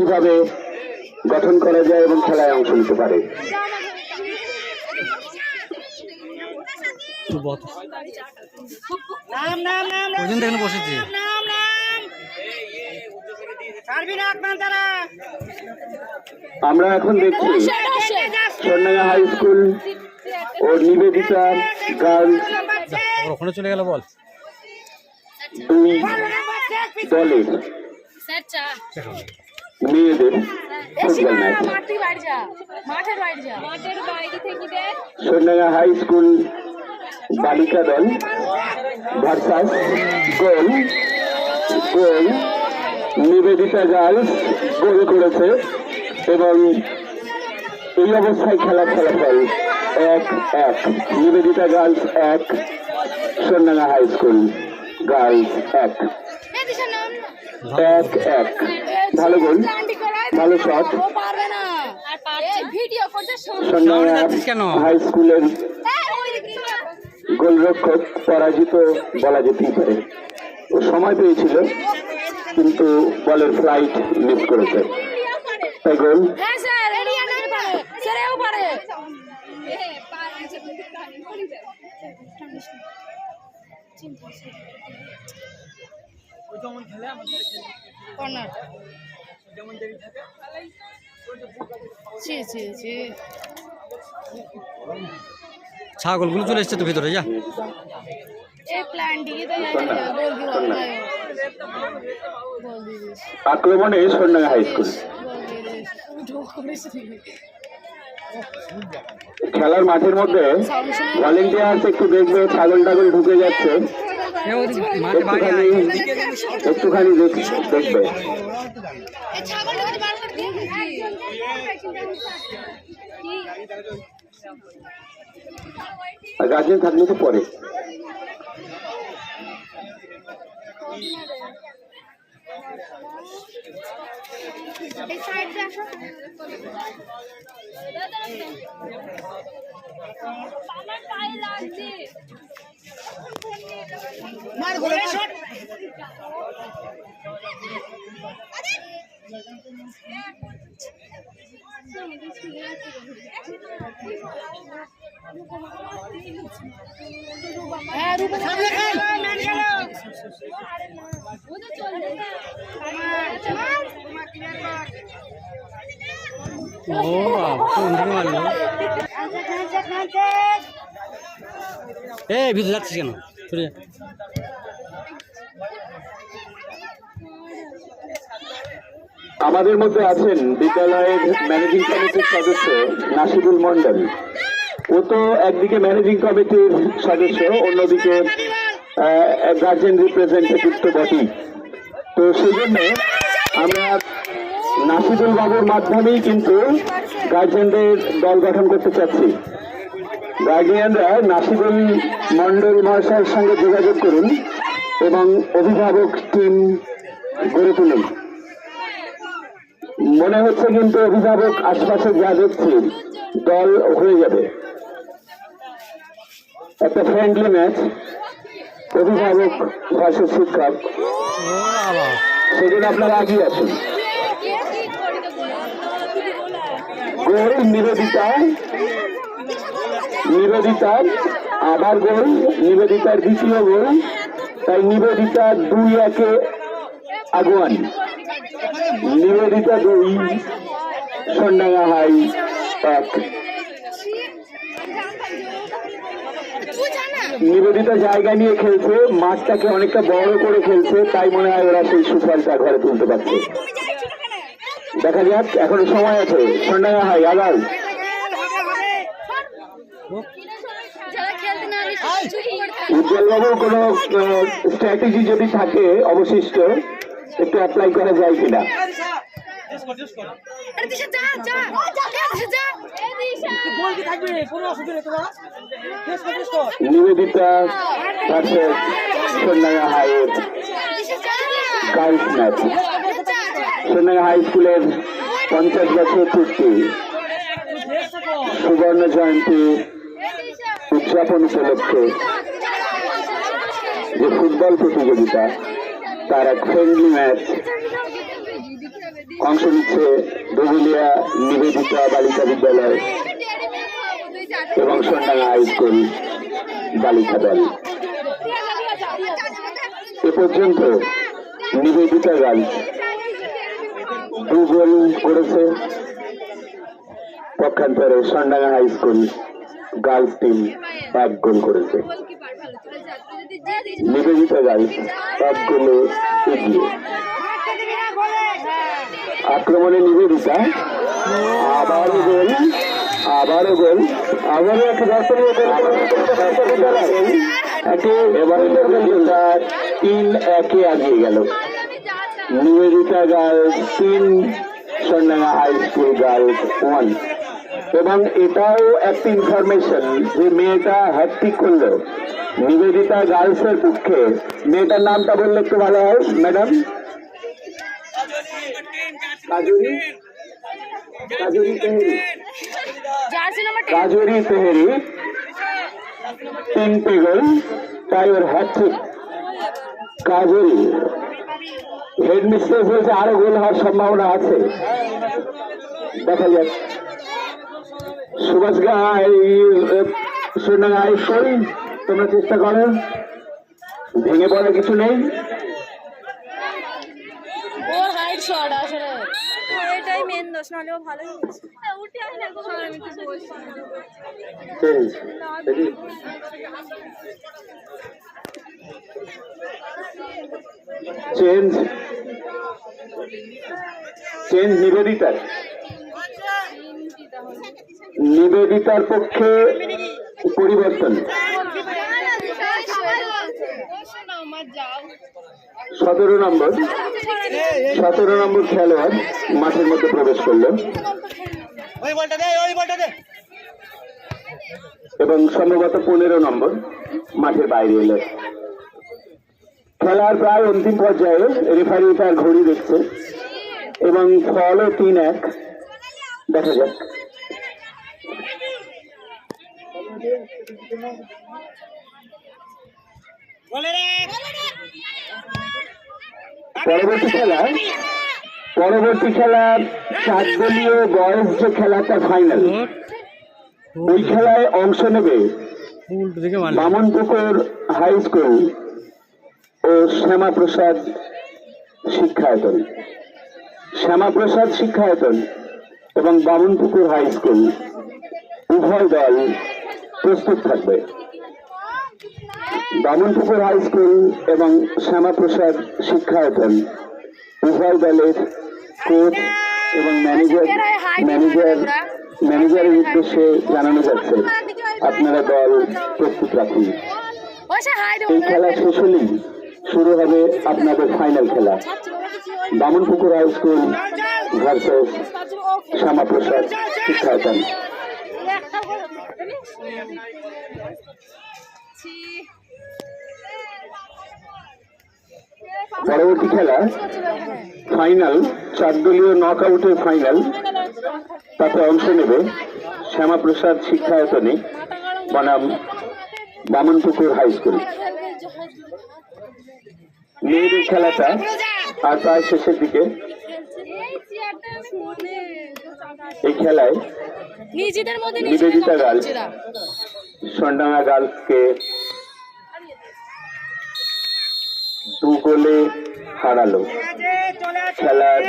কীভাবে গঠন করা যায় এবং খেলায় অংশ নিতে পারে বসেছি আমরা এখন দেখছি স্বর্ণাঙ্গা হাই স্কুল ও নিবেদিতা গার্লস ওখানে চলে গেল বল দুই দলের মেয়েদের সন্ডাঙ্গা হাই স্কুল বালিকা দল versus goal goal. Nivedita girls goal করেছে এবং এই অবস্থায় খেলার ফলাফল এক এক। নিবেদিতা গার্লস এক সন্ডাঙ্গা হাই স্কুল গার্লস এক। এক এক। ভালো গোল ভালো শট ও পারবে না। আর পারছে? ভিডিও করতে শুন। সন্ডাঙ্গা কেন? হাই স্কুলের গোলরক্ষক পরাজিত বলা যেতেই পারে। ও সময় পেয়েছিল কিন্তু বলের ফ্লাইট মিস করেছে। তাই গোল। হ্যাঁ স্যার এরিয়া নাই পারে স্যার এও পারে কর্নার ছি ছি ছি। ছাগলগুলো চলে এসছে তো ভিতরে যা। গোল গোল আক্রমণে হাই স্কুল গোল। খেলার মাঠের মধ্যে ভলেন্টিয়ার্স একটু দেখবে ছাগল টাগল ঢুকে যাচ্ছে। একটুখানি। দেখবে গার্জেন থাকলে তো পরে আমার পায়ে লাগছে মার গোলে শট। হ্যাঁ রূপে সামনে খেল। ম্যাচ খেলো। ওদের চলবে তোমার ক্লিয়ার কর ও বাবা, কোন দিকে মারলো এ ভিতরে যাচ্ছিস কেন? আমাদের মধ্যে আছেন বিদ্যালয়ের ম্যানেজিং কমিটির সদস্য নাসিবুল মন্ডল ও তো একদিকে ম্যানেজিং কমিটির সদস্য, অন্যদিকে গার্জেন রিপ্রেজেন্টেটিভ তো বটেই। তো সেই জন্য আমরা নাসিবুল বাবুর মাধ্যমেই কিন্তু গার্জেনদের দল গঠন করতে চাচ্ছি। গার্জিয়ানরা নাসিবুল মন্ডল মহাশয়ের সঙ্গে যোগাযোগ করুন এবং অভিভাবক টিম গড়ে তুলুন। মনে হচ্ছে কিন্তু অভিভাবক আশপাশে যা দেখছি, দল হয়ে যাবে। একটা ফ্রেন্ডলি ম্যাচ অভিভাবক ভার্সেস শিক্ষক। সেদিন আপনারা আগিয়ে আসুন গোল নিবেদিতা নিবেদিতার আবার গোল নিবেদিতার দ্বিতীয় গোল তাই নিবেদিতা দুই একে আগুয়ান। নিবেদিতা দুই, সন্ডাঙ্গা হাই এক। নিবেদিতা জায়গা নিয়ে খেলছে, মাঠটাকে অনেকটা বড় করে খেলছে, তাই মনে হয় ওরা সেই সুফলটা ঘরে তুলতে পারছে। দেখা যাক, এখনও সময় আছে। সন্ডাঙ্গা হাই, আগাও। উজ্জ্বলবাবু কোনো স্ট্র্যাটেজি যদি থাকে অবশিষ্ট একটু অ্যাপ্লাই করা যায় কিনা? নিবেদিতা ভার্সেস সন্ডাঙ্গা হাইয়ের গার্লস ম্যাচ যা যা। হাই স্কুলের পঞ্চাশ বছর পূর্তি। সুবর্ণ জয়ন্তী। উদযাপন উপলক্ষে যে ফুটবল প্রতিযোগিতা, তার এক ফ্রেন্ডলি ম্যাচ অংশ নিচ্ছে ধুবুলিয়া নিবেদিতা বালিকা বিদ্যালয় এবং সন্ডাঙ্গা হাই স্কুল বালিকা দল। এ পর্যন্ত নিবেদিতা গার্লস দু গোল করেছে। পক্ষান্তরে Sondanga high school girls team এক গোল করেছে। নিবেদিতা গার্লস এক গোলে এগিয়ে। আক্রমণে নিবেদিতা। আবারও গোল আবারও গোল। আবারও একটা একে এবারে তিন একে আগিয়ে গেল। নিবেদিতা গার্লস তিন Sondanga high school girls one. এবং এটাও একটা ইনফরমেশন যে মেয়েটা হ্যাট্রিক করল। নিবেদিতা গার্লসের পক্ষে। মেয়েটার নামটা বললে একটু ভালো হয় ম্যাডাম কাজুরি। কাজুরি তেহেরি। কাজুরি তেহেরি। তিনটে গোল তাই ওর হ্যাট্রিক কাজুরি। হেড মিস্ট্রেস বলছে আরও গোল হওয়ার সম্ভাবনা আছে। দেখা যাক। সুভাষ গাই স্কুল তোমরা চেষ্টা করো। ভেঙে পড়ার কিছু নেই। এটাই মেন দোষ নাহলে রেডি চেঞ্জ চেঞ্জ নিবেদিতার। নিবেদিতার পক্ষে পরিবর্তন। সতেরো নম্বর। সতেরো নম্বর খেলোয়াড় মাঠের মধ্যে প্রবেশ করল। ওই বলটা দে ওই বলটা দে। এবং সম্ভবত পনেরো নম্বর মাঠের বাইরে এলো। খেলার প্রায় অন্তিম পর্যায়ে রেফারি তার ঘড়ি দেখছে। এবং ফলও তিন এক। দেখা যাক বলে রে পরবর্তী খেলা পরবর্তী খেলা সাত দলীয় বয়স যে খেলাটা ফাইনাল ওই খেলায় অংশ নেবে মারলে বামনপুকুর হাই স্কুল ও শ্যামাপ্রসাদ শিক্ষায়তন। শ্যামাপ্রসাদ শিক্ষায়তন এবং বামনপুকুর হাই স্কুল উভয় দল প্রস্তুত থাকবে। বামনপুকুর হাই স্কুল এবং শ্যামাপ্রসাদ শিক্ষায়তন উভয় দলের কোচ এবং ম্যানেজার ম্যানেজার ম্যানেজারের উদ্দেশ্যে জানানো যাচ্ছে। আপনারা দল প্রস্তুত রাখুন। এই খেলা শেষ হলেই শুরু হবে আপনাদের ফাইনাল খেলা। Bamanpukur high school versus Shyamaprasad Shikshayatan পরবর্তী খেলা ফাইনাল চার দলীয় নক আউটের ফাইনাল তাতে অংশ নেবে শ্যামাপ্রসাদ শিক্ষায়তনে বনাম বামনপুকুর হাই স্কুল মেয়েদের খেলাটা আর প্রায় শেষের দিকে এই খেলায় নিজেদের মধ্যে নিবেদিতা গাল গার্লসকে দু গোলে হারালো। খেলার